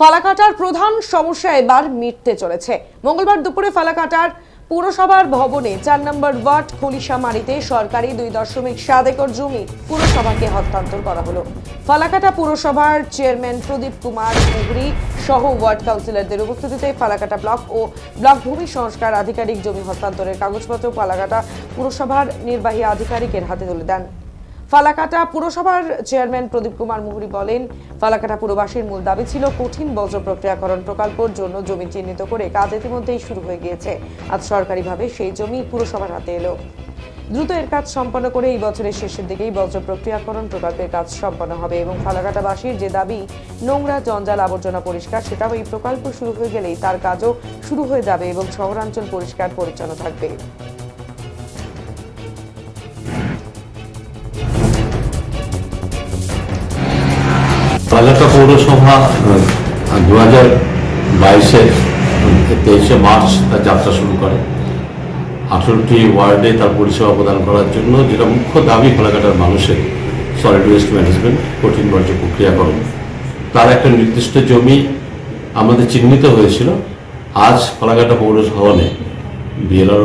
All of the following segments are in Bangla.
ফালাকাটার প্রধান সমস্যা এবার মিটতে চলেছে। মঙ্গলবার দুপুরে ফালাকাটার পুরসভার ভবনে চার নম্বর ওয়ার্ড খলিশামারিতে সরকারি দুই দশমিক সাত একর জমি পুরসভাকে হস্তান্তর করা হলো। ফালাকাটা পুরসভার চেয়ারম্যান প্রদীপ কুমার মুগরি সহ ওয়ার্ড কাউন্সিলরদের উপস্থিতিতে ফালাকাটা ব্লক ও ব্লক ভূমি সংস্কার আধিকারিক জমি হস্তান্তরের কাগজপত্র ফালাকাটা পুরসভার নির্বাহী আধিকারিকের হাতে তুলে দেন। ফালাকাটা পুরসভার চেয়ারম্যান প্রদীপ কুমার মুহুরি বলেন, ফালাকাটা পুরবাসীর মূল দাবি ছিল কঠিন বজ্র প্রক্রিয়াকরণ প্রকল্পের জন্য জমি চিহ্নিত করে কাজ ইতিমধ্যেই শুরু হয়ে গিয়েছে। আজ সরকারিভাবে সেই জমি পুরসভার হাতে এলো। দ্রুত এর কাজ সম্পন্ন করে এই বছরের শেষের দিকেই বজ্র প্রক্রিয়াকরণ প্রকল্পের কাজ সম্পন্ন হবে এবং ফালাকাটাবাসীর যে দাবি, নোংরা জঞ্জাল আবর্জনা পরিষ্কার, সেটাও এই প্রকল্প শুরু হয়ে গেলেই তার কাজও শুরু হয়ে যাবে এবং শহরাঞ্চল পরিষ্কার পরিচ্ছন্ন থাকবে। বাজারটা পৌরসভা দু হাজার বাইশের তেইশে মার্চ তার যাত্রা শুরু করে। আঠেরোটি ওয়ার্ডে তার পরিষেবা প্রদান করার জন্য যেটা মুখ্য দাবি ফালাকাটার মানুষের সলিড ওয়েস্ট ম্যানেজমেন্ট কঠিন বর্জ্য প্রক্রিয়াকরণ। তার একটা নির্দিষ্ট জমি আমাদের চিহ্নিত হয়েছিল। আজ ফালাকাটা পৌরসভনে বিএলআর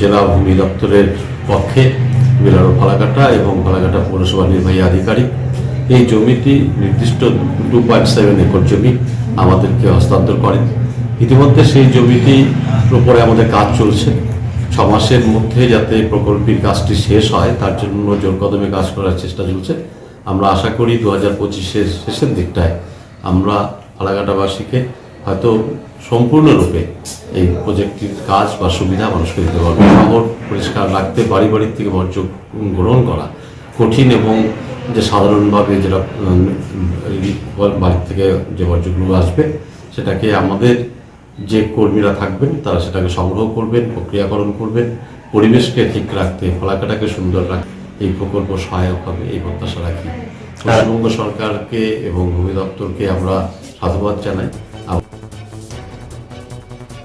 জেলা ভূমি দপ্তরের পক্ষে বিএলআর ফালাকাটা এবং ফালাকাটা পৌরসভা নির্বাহী আধিকারিক এই জমিটি নির্দিষ্ট টু সেভেন একর জমি আমাদেরকে হস্তান্তর করেন। ইতিমধ্যে সেই জমিটির উপরে আমাদের কাজ চলছে। ছ মাসের মধ্যে যাতে প্রকল্পের কাজটি শেষ হয়, তার জন্য জোর কদমে কাজ করার চেষ্টা চলছে। আমরা আশা করি দু হাজার পঁচিশের শেষের দিকটায় আমরা ফালাকাটাবাসীকে হয়তো সম্পূর্ণরূপে এই প্রজেক্টটির কাজ বা সুবিধা মানুষকে দিতে পারব। শহর পরিষ্কার রাখতে বাড়ি বাড়ির থেকে বর্জ্য গ্রহণ করা কঠিন এবং যে সাধারণভাবে যেটা বাড়ির থেকে যে বর্জ্যগুলো আসবে সেটাকে আমাদের যে কর্মীরা থাকবেন তারা সেটাকে সংগ্রহ করবেন প্রক্রিয়াকরণ করবেন পরিবেশকে ঠিক রাখতে ফলাকাটাকে সুন্দর রাখতে এই প্রকল্প সহায়ক হবে এই প্রত্যাশা রাখি। পশ্চিমবঙ্গ সরকারকে এবং ভূমি দপ্তরকে আমরা সাধুবাদ জানাই।